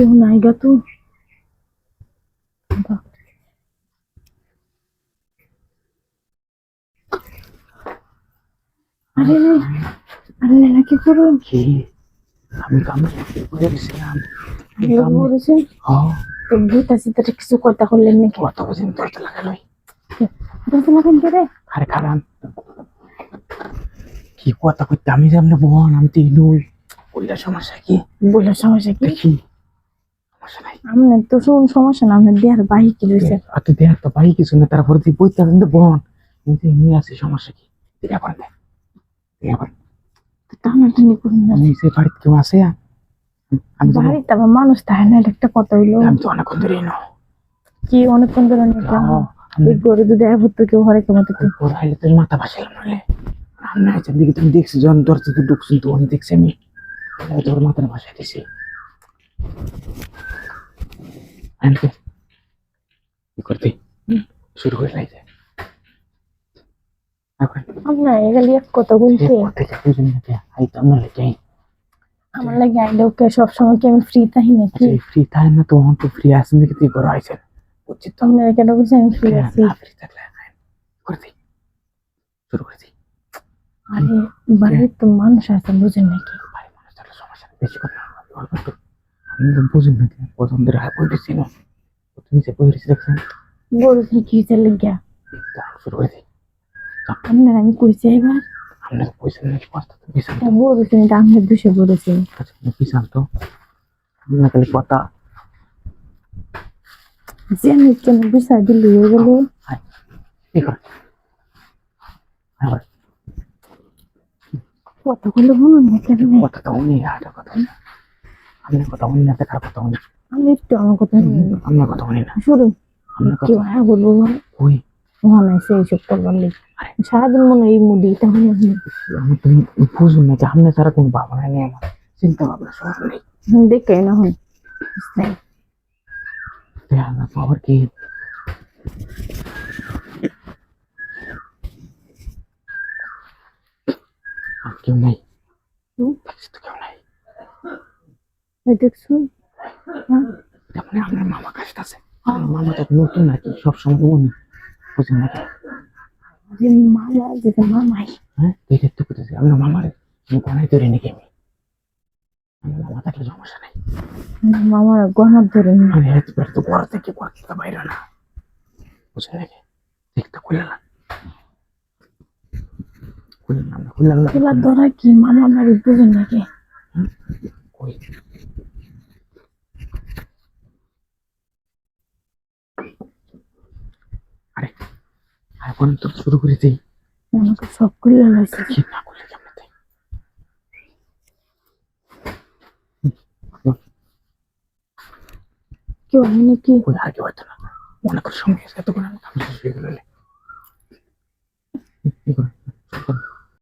কেউ নাই গা তো। আরে আরে রে, কি করো? কি? আমি কামে আমি লোক কামে- হ্যাঁ তো ভূত আছে তার কিছু কথা করলেন নাকি? কত লাগেন কে রে? আরে কারণ কি কথা কইতে আমি যেমন বোন আমি তো নই। সমস্যা কি? সমস্যা কি? দেখি। সমস্যা নাই। আপনার তো শুন সমস্যা না আপনার দেয়ার বাহি কি রয়েছে? আর তুই দেখ তো পাই কিছু না তারপরে তুই বইতে কিন্তু বোন আমি নিয়ে আসি সমস্যা কি? দেখা। করেন দেখ। দেখা করেন টানাটানি করুন না। আমি সে বাড়িতে কেউ আসে আমি বাড়িতে আবার মানুষ থাকে না একটা কথা হইল। আমি তো অনেকক্ষণ ধরে ন কি অনেকক্ষণ ধরে নিলাম আমি এই গরু দুধ এক ভর্ত কেউ হরে কেমন তো ওর হাইলে তোর মাথা আমি আছেন দিকে তুমি দেখছি যখন দরজা তো ঢুকছি তো আমি দেখছি আমি তোর মাথাটা ভাসাই দিছি। আমি কি করতে শুরু করে লাইছে এখন আপনার এগুলি এক কথা বলছে করতে চাই বুঝুন না কে আই তো আমরা যাই আমার লাগে আইলে ওকে সবসময় কি আমি ফ্রি থাকি নাকি? ফ্রি টাইম না তো? তো ফ্রি আছেন দেখে তুই ঘর আইছেন বুঝছি তো আপনারা কেন বলছে আমি ফ্রি আছি। ফ্রি থাকলে করে শুরু করে দিই। আরে বাড়ির তো মানুষ আছে বুঝেন নাকি? ভাই মানুষ থাকলে সমস্যা নেই বেশি করে না অল্প একটু আমি তো বুঝুন না পছন্দের হাত বই দিচ্ছি না তুমি যে বই দিচ্ছি দেখছেন বলছেন কি হয়েছে লেগিয়া তা শুরু করে দিই আপনার আমি কইছি এবার আপনার পয়সা নাকি কষ্ট তো বিশাল তা বলেছেন এটা আপনার দোষে বলেছেন আচ্ছা বিশাল তো আপনার খালি কথা যে আমি কেন বিচার দিলি হয়ে গেল কি করে বলুন না কেন কথা তো উনি কথা আপনার কথা উনি না দেখার কথা উনি আমি একটু আমার কথা। আপনার কথা উনি না শুনুন কি কথা ভাড়া বলব বলো? ওই মনে আছে এইসব করবার লেগে সারাদিন মনে এই মুডি তাহলে আমি আমি তুমি বুঝুন না যে আপনার ছাড়া কোনো ভাবনা নেই আমার চিন্তা ভাবনা সব নেই দেখে না হন আবার কি কেউ নাই? দেখছি তো কেউ নাই তার মানে আপনার মামা কাজটা আছে মামা তো নতুন নাকি সবসময় উনি বুঝুন নাকি যে মামা যেটা মামাই হ্যাঁ এটা তো করতেছি আপনার মামার গনাই তৈরি নাকি আমি আমার মামা থাকলে সমস্যা নাই মামার গহনা ধরে আমি হেঁটে তো বড় থেকে করতে বাইরে না বুঝলেন নাকি দেখতে খুলে না খুলে না খুলে না এবার ধরা কি? মামা বাড়ি বুঝেন নাকি? কই আরে এখন তো শুরু করে দিই। আমাকে সব খুলে লাগছে কি না কেমন তাই কেউ আমি নাকি? আগে হয়তো না। করে সময় এত